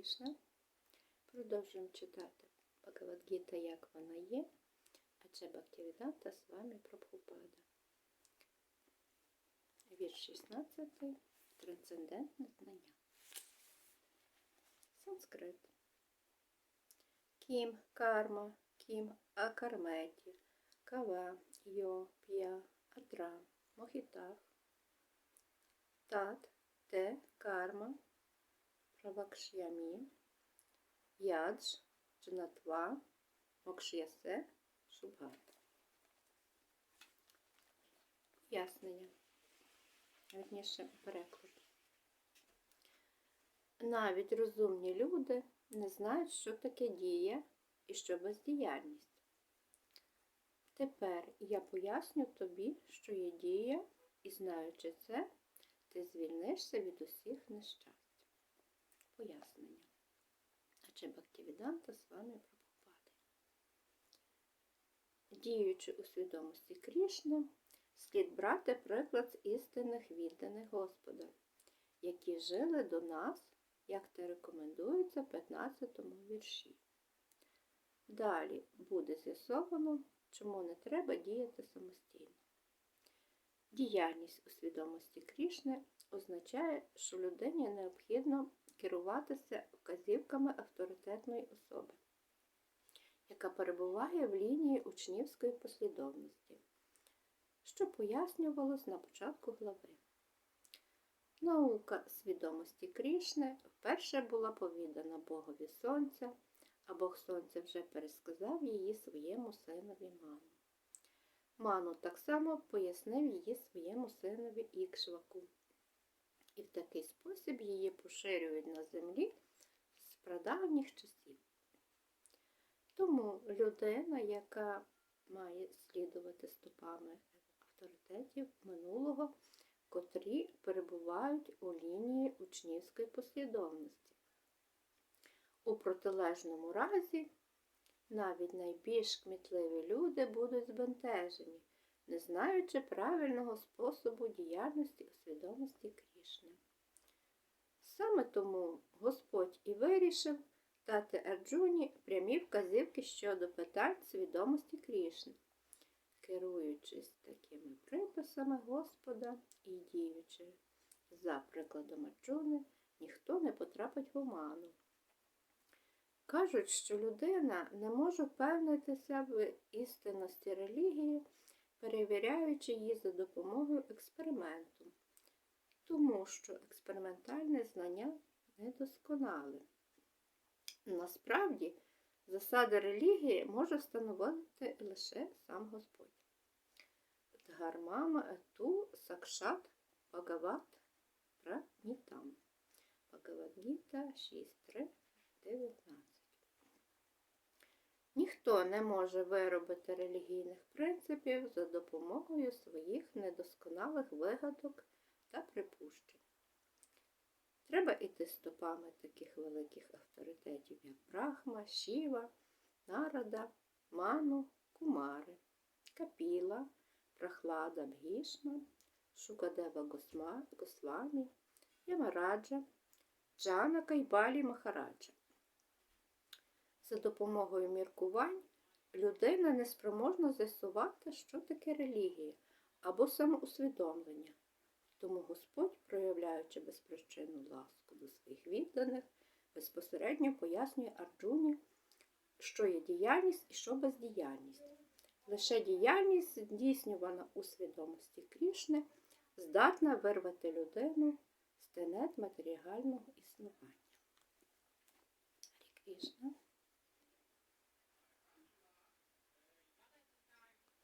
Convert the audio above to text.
Крішна. Продовжуємо читати Бхагавадгіта, як вона є, а Бхактивіданта з вами Прабхупада. Вірш 16. Трансцендентне знання. Санскрит. Кім карма, кім акарметі, кава, йо, п'я, адра, мохітах, тат, те, карма, правакшямі, ядж, джнатва, мокшясе, шубхат. Пояснення. Верніше переклад. Навіть розумні люди не знають, що таке дія і що бездіяльність. Тепер я поясню тобі, що є дія, і знаючи це, ти звільнишся від усіх нещасть. Пояснення. А чи Бхактивіданта з вами Прабхупади. Діючи у свідомості Крішни, слід брати приклад з істинних відданих Господа, які жили до нас, як те рекомендується в 15 вірші. Далі буде з'ясовано, чому не треба діяти самостійно. Діяльність у свідомості Крішни означає, що людині необхідно керуватися вказівками авторитетної особи, яка перебуває в лінії учнівської послідовності, що пояснювалось на початку глави. Наука свідомості Крішни вперше була повідана Богові Сонця, а Бог Сонця вже пересказав її своєму синові Ману. Ману так само пояснив її своєму синові Ікшваку. І в такий спосіб її поширюють на землі з прадавніх часів. Тому людина, яка має слідувати стопами авторитетів минулого, котрі перебувають у лінії учнівської послідовності. У протилежному разі навіть найбільш кмітливі люди будуть збентежені, не знаючи правильного способу діяльності у свідомості Крішни. Саме тому Господь і вирішив дати Арджуні прямі вказівки щодо питань свідомості Крішни, керуючись такими приписами Господа і діючи за прикладом Арджуни, ніхто не потрапить в оману. Кажуть, що людина не може впевнитися в істинності релігії, перевіряючи її за допомогою експерименту, тому що експериментальне знання недосконале. Насправді, засади релігії може встановити лише сам Господь. Дгармама ту сакшат Бхагават Пранітам. Бхагавадгіта 6.3.19 Ніхто не може виробити релігійних принципів за допомогою своїх недосконалих вигадок та припущень. Треба йти стопами таких великих авторитетів, як Брахма, Шіва, Нарада, Ману, Кумари, Капіла, Прахлада Бгішма, Шукадева Госвамі, Ямараджа, Джана Кайбалі Махараджа. За допомогою міркувань людина неспроможна з'ясувати, що таке релігія або самоусвідомлення. Тому Господь, проявляючи безпричинну ласку до своїх відданих, безпосередньо пояснює Арджуні, що є діяльність і що бездіяльність. Лише діяльність, здійснювана у свідомості Крішни, здатна вирвати людину з тенет матеріального існування. Гарі Крішна.